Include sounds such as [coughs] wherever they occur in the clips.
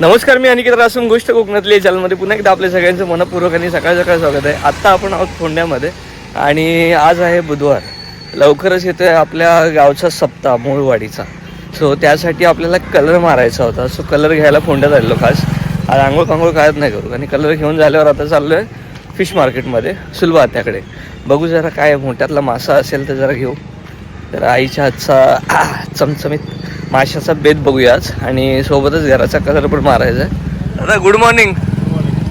नमस्कार मी अनिकेत रासून गोष्ट कोकणातली चॅनलमध्ये पुन्हा एकदा आपल्या सगळ्यांचं मनपूर्वक आणि सकाळ सकाळ स्वागत आहे. आत्ता आपण आहोत फोंड्यामध्ये आणि आज आहे बुधवार. लवकरच येतो आहे आपल्या गावचा सप्ताह मूळवाडीचा. सो त्यासाठी आपल्याला कलर मारायचा होता. सो कलर घ्यायला फोंड्यात आलेलो खास. आज आंघोळ कांघोळ कायच नाही करू. आणि कलर घेऊन झाल्यावर आता चाललो आहे फिश मार्केटमध्ये सुलभा त्याकडे बघू जरा काय मोठ्यातला मासा असेल तर जरा घेऊ. तर आईच्या हातचा [coughs] चमचमीत माशाचा बेत बघूया आज आणि सोबतच घराचा कलर पण मारायचा दादा गुड मॉर्निंग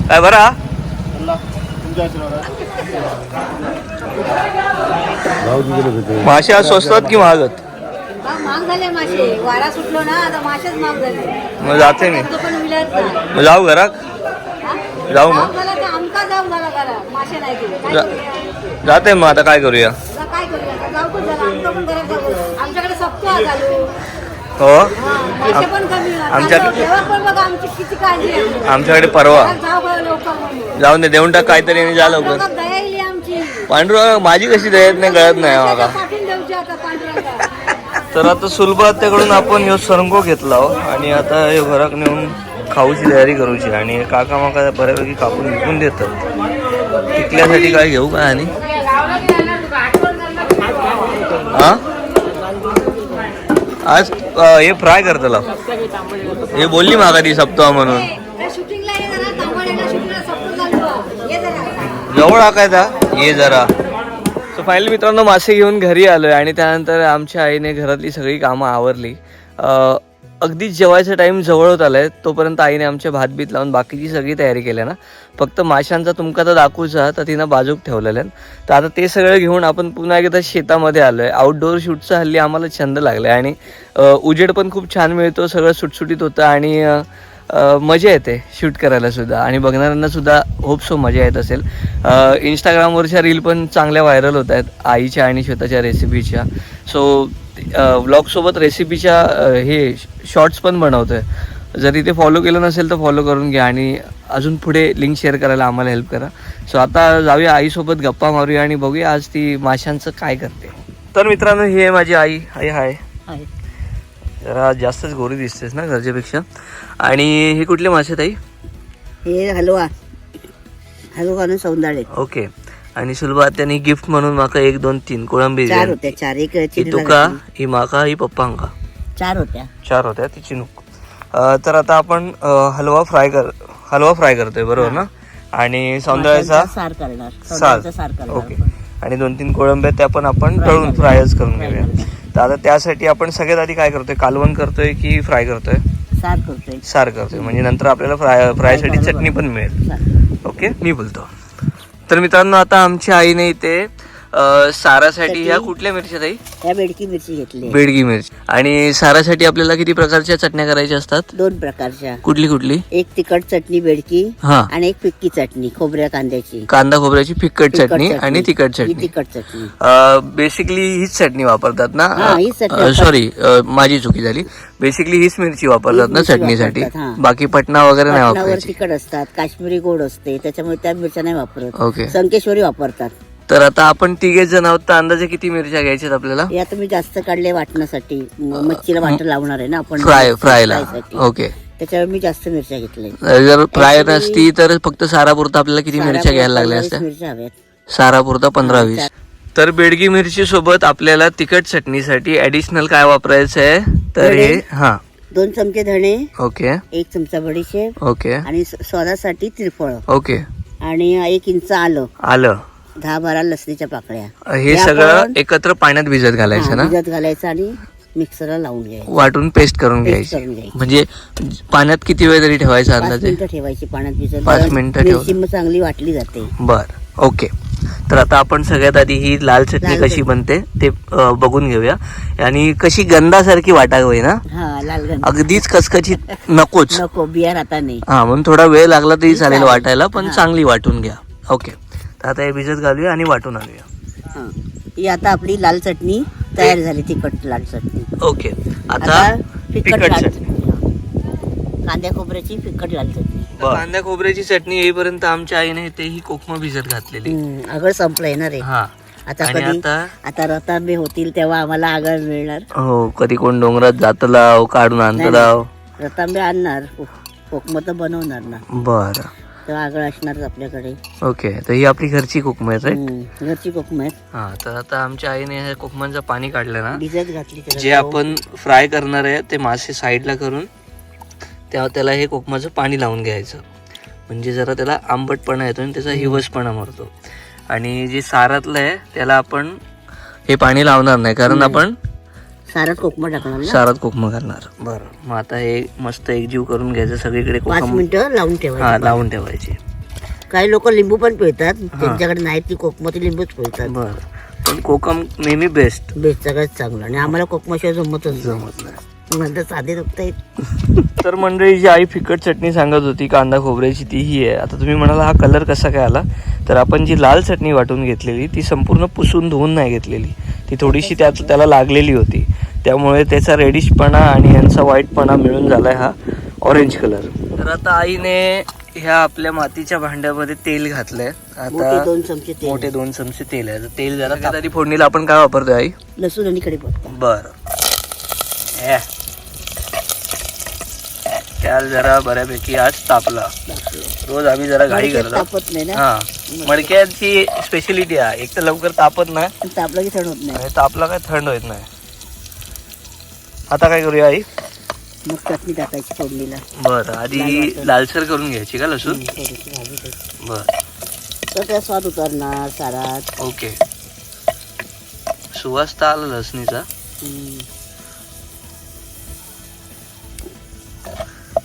काय बरा मासे आज स्वस्तात की महागत? मग जाते मी. मग जाऊ घरात? जाऊ मग. जा-? जाते मग आता काय करूया? आमच्याकडे सप्ताह चालू हो. मासे पण कमी आमच्या- चालू. तेव्हा पण बघा आमची किती काळजी आहे. आमच्याकडे परवा. जाऊन दे देऊन टाक काहीतरी आणि जा लवकर. लोकात दया येईल आमची. पांडुरा माझी कशी दयत नाही कळत नाही पांढऱ्याला तर आता सुलभात्याकडून आपण ह्यो सरंगो घेतला हो. आणि आता हे घरात नेऊन खाऊची तयारी करूची. आणि हे काका माका बऱ्यापैकी कापून विकून देतात. टिकल्यासाठी काय घेऊ काय आणि? हा आज हे फ्राय करतला हे बोलली मागा ती सप्ताह म्हणून. जवळ ये आहे. ये जरा जवळ टाकायचा ये जरा. सो फायनली मित्रांनो मासे घेऊन घरी आलोय आणि त्यानंतर आमच्या आईने घरातली सगळी कामं आवरली. अगदी अगदीच जेवायचा टाईम जवळ होत आलाय तोपर्यंत आईने आमच्या भात बीत लावून बाकीची सगळी तयारी केली ना. फक्त माशांचा तुमका तर दाखवूचा तर तिनं बाजूक ठेवलेल्या तर आता ते सगळं घेऊन आपण पुन्हा एकदा शेतामध्ये आलो आहे आउटडोअर शूटचा हल्ली आम्हाला छंद लागलाय आणि उजेड पण खूप छान मिळतो सगळं सुटसुटीत होतं आणि मजा येते शूट करायला सुद्धा. आणि बघणाऱ्यांना सुद्धा होप सो मजा येत असेल. इंस्टाग्रामवरच्या रील पण चांगल्या व्हायरल होत आहेत आईच्या आणि स्वतःच्या रेसिपीच्या सो ब्लॉगसोबत रेसिपीच्या हे शॉर्ट्स पण बनवतोय. जर इथे फॉलो केलं नसेल तर फॉलो करून घ्या आणि अजून पुढे लिंक शेअर करायला आम्हाला हेल्प करा. सो आता जाऊया आईसोबत गप्पा मारूया आणि बघूया आज ती माशांचं काय करते. तर मित्रांनो ही आहे माझी आई. आई हाय. आहे. जरा जास्तच गोरी दिसतेस ना घरच्यापेक्षा आणि हे कुठले मासे ताई? हे हलवा. हलवा सौंदाळे. ओके आणि सुलभा त्यांनी गिफ्ट म्हणून माका एक दोन तीन कोळंबी चार. होत्या चार. एक ही तुका घातली. ही माका ही पप्पांका. चार होत्या. चार होत्या ती चिनूक अं, तर आता आपण अं, हलवा फ्राय कर हलवा फ्राय करतोय बरोबर ना? आणि सौंदर्याचा सार करणार सार सौंदाळ्याचा सार. करणार ओके. आणि दोन तीन कोळंब्या त्या पण आपण तळून. फ्रायच करून घेऊया. तर आता त्यासाठी आपण सगळ्यात आधी काय करतोय? कालवण करतोय की फ्राय करतोय? सार करतोय. सार करतोय. म्हणजे नंतर आपल्याला फ्राय फ्रायसाठी चटणी पण मिळेल. सार. ओके? मी बोलतो. तर मित्रांनो आता आमच्या आईने इथे अ, सारासाठी ह्या कुठल्या मिरच्या ताई? या बेडकी मिरची घेतली. बेडगी मिरची. आणि सारासाठी आपल्याला किती प्रकारच्या चटण्या करायच्या असतात? दोन प्रकारच्या. कुठली कुठली? एक तिखट चटणी बेडकी हा. आणि एक फिक्की चटणी खोबऱ्या कांद्याची. कांदा खोबऱ्याची फिक्कट तिखट चटणी आणि तिखट ही चटणी. तिखट चटणी. बेसिकली हीच चटणी वापरतात ना? हा, हीच चटणी वापरतात. सॉरी माझी चुकी झाली. बेसिकली हीच मिरची वापरतात हीच ना मिरची चटणीसाठी. वापरतात, हा. बाकी पटना वगैरे नाही वापरायची. तिखट असतात काश्मीरी गोड असते त्याच्यामुळे त्या मिरच्या नाही वापरत. ओके संकेश्वरी वापरतात. तर आता आपण तिघे जण आहोत. तर अंदाजे किती मिरच्या घ्यायच्यात आपल्याला? या तुम्ही जास्त काढले वाटण्यासाठी. मच्छीला वाटण लावणार आहे ना आपण. फ्राय फ्रायला. ओके. त्याच्यावर मी जास्त मिरच्या घेतल्या जर फ्राय नसती तर फक्त सारापुरता आपल्याला किती मिरच्या घ्यायला लागल्या असत्या? मिरच्या हव्यात. सारापुरता पंधरा वीस तर बेडगी मिरची सोबत आपल्याला तिखट चटणीसाठी ऍडिशनल काय वापरायचं आहे? तर हे हा. दोन चमचे धणे. ओके. एक चमचा बडीशेप. ओके. आणि स्वादासाठी त्रिफळ. ओके. आणि एक इंच आलं. आलं. दहा बारा लसणीच्या पाकळ्या. हे सगळं आपण- एकत्र पाण्यात भिजत घालायचं हा, ना? भिजत घालायचं आणि मिक्सरला लावून घ्यायचं. वाटून पेस्ट करून Paste घ्यायची. करून घ्यायची. म्हणजे पाण्यात किती वेळ तरी ठेवायचा पाच अंदाजे? मिनिटं ठेवायची पाण्यात भिजत. पाच कारण मिनिटं ठेवलं. मिरची मग चांगली वाटली जाते. बर ओके. तर आता आपण सगळ्यात आधी ही लाल चटणी लाल कशी चटणी. बनते ते अ, बघून घेऊया. आणि कशी गंधासारखी वाटावी ना? हा लाल गंध. अगदीच कचकचीत नकोच. [laughs] नको बिया आता नाही. हा म्हणून थोडा वेळ लागला तरी चालेल. वाटायला पण. चांगली वाटून घ्या. ओके. आता हे भिजत घालूया आणि वाटून आणूया. हा. ही आता आपली लाल चटणी तयार झाली तिखट लाल चटणी. ओके. आता तिखट लाल चटणी. कांद्या खोबऱ्याची फिकट लाल चटणी. कांद्या खोबऱ्याची चटणी येईपर्यंत आमच्या आईने ते ही कोकम भिजत घातलेली. हम्म, आगळ संपलंय ना रे. हा. आता आणि कधी आता? आता रतांबे होतील तेव्हा आम्हाला आगळ मिळणार. हो कधी कोण डोंगरात जातलाव काढून नाही, आणतलाव रतांबे आणणार. कोकम तर बनवणार ना. बरं. तर आगळ असणारच आपल्याकडे. ओके तर ही आपली घरची कोकम? हम्म. घरची कोकम आहेत. हा तर आता आमच्या आईने कोकमांचं पाणी काढलं ना भिजत घातली त्याला जे आपण फ्राय करणार आहे ते मासे साईडला करून तेव्हा त्याला हे कोकमाचं पाणी लावून घ्यायचं. म्हणजे जरा त्याला आंबटपणा येतो आणि त्याचा हिवसपणा मरतो. आणि जे सारातलं आहे त्याला आपण हे पाणी लावणार नाही कारण आपण सारात कोकम टाकणार ना? सारात कोकम घालणार. बरं. मग आता हे मस्त एकजीव करून घ्यायचं. सगळीकडे पाच कोकम मिनिटं लावून हा ठेवायचं लावून ठेवायचे. काही लोक लिंबू पण पिळतात. त्यांच्याकडे नाही ती कोकम ती लिंबूच पिळतात. बरं. पण कोकम नेहमी बेस्ट बेस्ट सगळ्यात चांगलं. आणि आम्हाला कोकमाशिवाय जमतच जमत नाही. नंतर साधे दुखता येत [laughs] तर मंडळी जी आई फिकट चटणी सांगत होती कांदा खोबऱ्याची ती ही आहे. आता तुम्ही म्हणाला हा कलर कसा काय आला? तर आपण जी लाल चटणी वाटून घेतलेली ती संपूर्ण पुसून धुवून नाही घेतलेली. ती थोडीशी त्यात त्याला लागलेली होती. त्यामुळे त्याचा रेडिशपणा आणि यांचा व्हाईटपणा मिळून झालाय हा ऑरेंज कलर तर आता आईने ह्या आपल्या मातीच्या भांड्यामध्ये तेल घातलंय. मोठे आता दोन चमचे तेल. मोठे दोन चमचे तेल आहे. तर तेल जरा आधी फोडणीला आपण काय वापरतोय आई? लसूण आणि कढीपत्ता बर. त्याल जरा बऱ्यापैकी आज तापला. रोज आम्ही जरा घाई करतो तापत नाही ना? हा. मडक्याची स्पेशलिटी आहे. एक तर लवकर तापत नाही. तापलं की थंड होत नाही. तापला काय थंड होत नाही. आता काय करूया आई? मग चटणी टाकायची फोडणीला. बर आधी लालसर करून घ्यायची का लसूण? हम्म, थोडीशी भाजी द्यायची. बर. तर त्या स्वाद उतरणार सारात. ओके. सुवास तर आला लसणीचा. हम्म.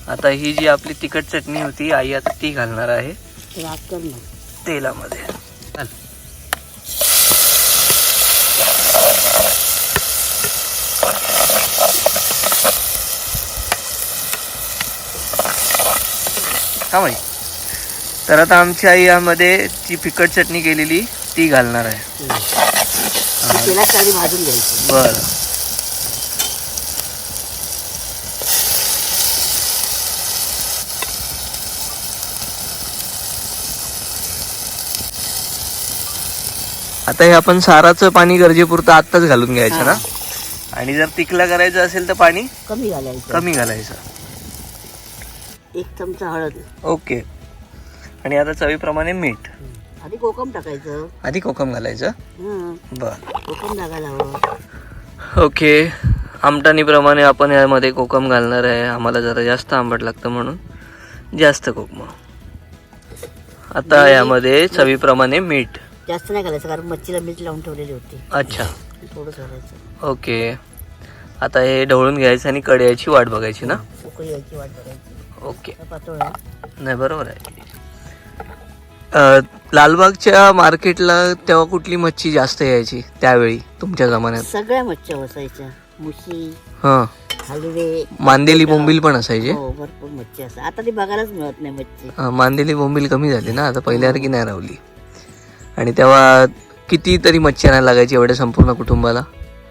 आता ही जी आपली तिखट चटणी होती आई आता ती घालणार आहे. तेलामध्ये. हा माई तर आता आमची आई यामध्ये जी फिकट चटणी केलेली ती घालणार आहे. ती तेलात चांगली भाजून घ्यायची. बरं. आता हे आपण साराचं पाणी गरजेपुरतं आत्ताच घालून घ्यायचं ना. आणि जर तिखला करायचं असेल तर पाणी कमी घालायचं. कमी घालायचं. एक चमचा हळद. ओके. आणि आता चवीप्रमाणे मीठ. आधी कोकम टाकायचं. आधी कोकम घालायचं? हं, बर. कोकम टाकायला हवं. ओके. आमटाणीप्रमाणे आपण यामध्ये कोकम घालणार आहे. आम्हाला जरा जास्त आंबट लागतं म्हणून. जास्त कोकम. आता यामध्ये चवीप्रमाणे मीठ. जास्त नाही घालायचं कारण मच्छीला मीठ लावून ठेवलेली होती. अच्छा. थोडं घालायचं. ओके. आता हे ढवळून घ्यायचं आणि कड्याची वाट बघायची ना? उकळी यायची वाट बघायची. ओके. तर पातळ आहे. नाही बरोबर आहे. अ, लालबागच्या मार्केटला तेव्हा कुठली मच्छी जास्त यायची? त्यावेळी तुमच्या जमान्यात? सगळ्या मच्छ्या बसायच्या मुशी हां. हलवे मांदेली बोंबील पण असायचे? हो भरपूर मच्छी असतात आता ती बघायलाच मिळत नाही मच्छी. हा, मांदेली बोंबील कमी झाली ना आता पहिल्यासारखी नाही रावली. आणि तेव्हा किती तरी मच्छी आणायला लागायची एवढ्या संपूर्ण कुटुंबाला?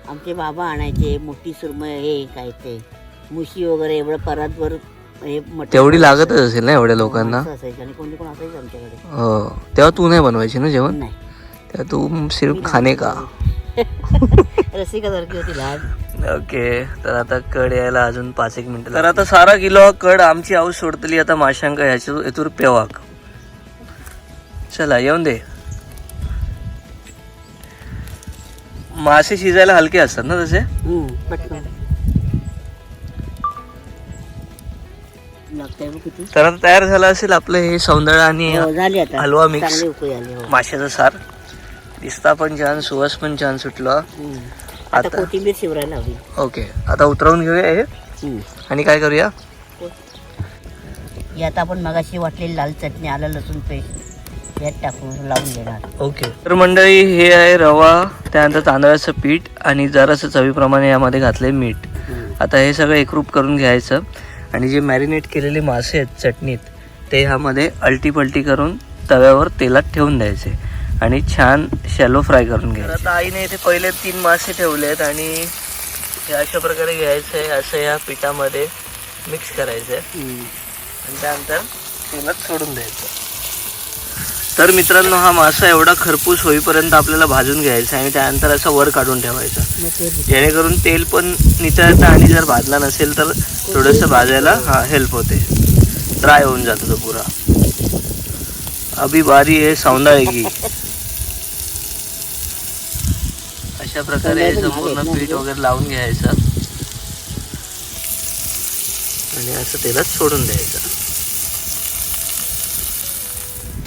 आमचे बाबा आणायचे मोठी सुरमय हे काय ते. मुशी वगैरे एवढं परातभर हे तेवढी लागतच असेल ना एवढ्या लोकांना? आमच्याकडे. हो. तेव्हा तू नाही बनवायची ना जेवण? नाही. तेव्हा तू सिर्फ खाणे का [laughs] रसिकासारखी होती लहान. ओके तर आता कड यायला अजून पाच एक मिनिटं तर आता सारा किलो कड आमची आऊस सोडतली आता माशांका ह्याच्या हेतूर पेवाक. चला येऊन दे. मासे शिजायला हलके असतात ना तसे? लागतंय बघ किती. तर आता तयार झालं असेल आपलं हे सौंदळा आणि हो, झाली आता. हलवा mix. चांगली उकळी आली हो. माशाचं सार. दिसता पण छान सुवास पण छान सुटला. हम्म. आता आता- कोथिंबीर शिवरायला हवी ओके. आता उतरवून घेऊया हे. हम्म. आणि काय करूया? ही आता आपण मगाशी वाटलेली लाल चटणी आलं लसूण पेस्ट यात टाकून लावून घेणार. ओके. तर मंडळी हे आहे रवा त्यानंतर तांदळाचं पीठ आणि जरासं चवीप्रमाणे यामध्ये घातलंय मीठ. आता हे सगळं एकरूप करून घ्यायचं. आणि जे मॅरिनेट केलेले मासे आहेत चटणीत ते ह्यामध्ये अलटी पलटी करून तव्यावर तेलात ठेवून द्यायचे आणि छान शॅलो फ्राय करून घ्यायचे. आता आईने इथे पहिले तीन मासे ठेवले आहेत आणि हे अशा प्रकारे घ्यायचं आहे असं या पिठामध्ये मिक्स करायचं. आहे. आणि त्यानंतर तेलात सोडून द्यायचं. तर मित्रांनो हा मासा एवढा खरपूस होईपर्यंत आपल्याला भाजून घ्यायचा आणि त्यानंतर असं वर काढून ठेवायचा. जेणेकरून तेल पण नितळतं आणि जर भाजला नसेल तर थोडंसं भाजायला हा हेल्प होते. ड्राय होऊन जातो तो पुरा. अभी बारी आहे सौंदाळगी. अशा प्रकारे याचं संपूर्ण पीठ वगैरे लावून घ्यायचं. आणि असं तेलात सोडून द्यायचं.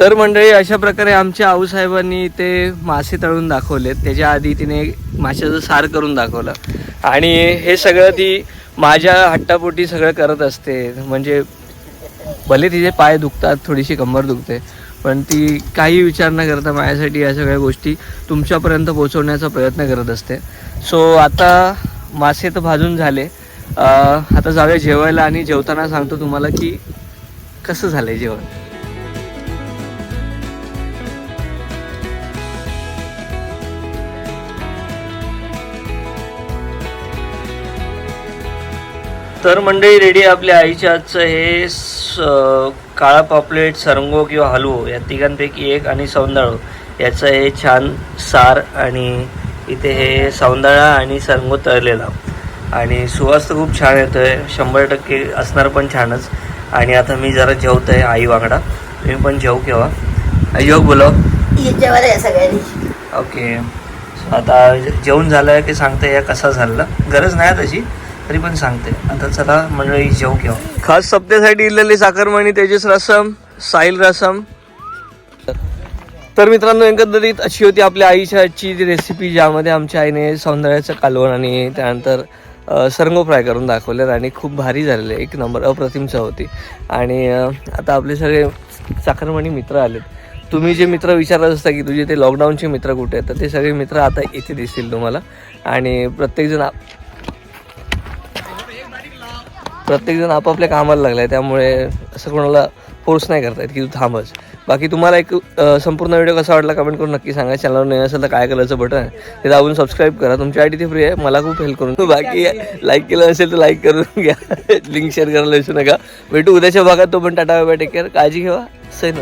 तर मंडळी अशा प्रकारे आमच्या आऊसाहेबांनी ते मासे तळून दाखवलेत. त्याच्या आधी तिने माशाचं सार करून दाखवलं. आणि हे सगळं ती माझ्या हट्टापोटी सगळं करत असते. म्हणजे भले तिचे पाय दुखतात थोडीशी कंबर दुखते पण ती काही विचार न करता माझ्यासाठी या सगळ्या गोष्टी तुमच्यापर्यंत पोहोचवण्याचा प्रयत्न करत असते. सो आता मासे तर भाजून झाले. आता जाऊया जेवायला आणि जेवताना सांगतो तुम्हाला की कसं झालं आहे जेवण. तर मंडळी रेडी आपल्या आईच्या आजचं हे स- काळा पॉपलेट सरंगो किंवा हलवो या तिघांपैकी एक आणि सौंदाळो. याचं हे छान सार आणि इथे हे सौंदाळा आणि सरंगो तळलेला. आणि सुवास तर खूप छान येतो आहे शंभर टक्के असणार पण छानच. आणि आता मी जरा जेवतो आहे आई वांगडा. तुम्ही पण जेव केव्हा? योग बोलव. याच्यावर आहे सगळ्यांनी. ओके. आता जेवण झालं की सांगते या कसा झाला. गरज नाही तशी. तरी पण सांगते. आता चला मंडळी जेव घेऊ खास सप्त्यासाठी इलेली साखरमणी तेजस रसम साहिल रसम. तर मित्रांनो एकंदरीत अशी होती आपल्या आईच्या आजची जी रेसिपी ज्यामध्ये आमच्या आईने सौंदर्याचं कालवण आणि त्यानंतर सरंगो फ्राय करून दाखवलेत आणि खूप भारी झालेले. एक नंबर अप्रतिम चव होती. आणि आता आपले सगळे साखरमणी मित्र आलेत. तुम्ही जे मित्र विचारत असता की तुझे ते लॉकडाऊनचे मित्र कुठे आहेत? तर ते सगळे मित्र आता इथे दिसतील तुम्हाला. आणि प्रत्येकजण प्रत्येकजण आपापल्या कामाला लागला आहे त्यामुळे असं कोणाला फोर्स नाही करता येत की तू थांबच. बाकी तुम्हाला एक संपूर्ण व्हिडिओ कसा वाटला कमेंट करून नक्की सांगा. चॅनलवर नाही असेल तर काय करायचं बटन आहे ते दाबून सबस्क्राईब करा. तुमच्यासाठी ते फ्री आहे. मला खूप हेल्प करून बाकी लाईक केलं असेल तर लाईक करून घ्या. [laughs] लिंक शेअर करायला विसरू नका. भेटू उद्याच्या भागात. तो पण टाटा बाय टेक केअर काळजी घेवा. सैन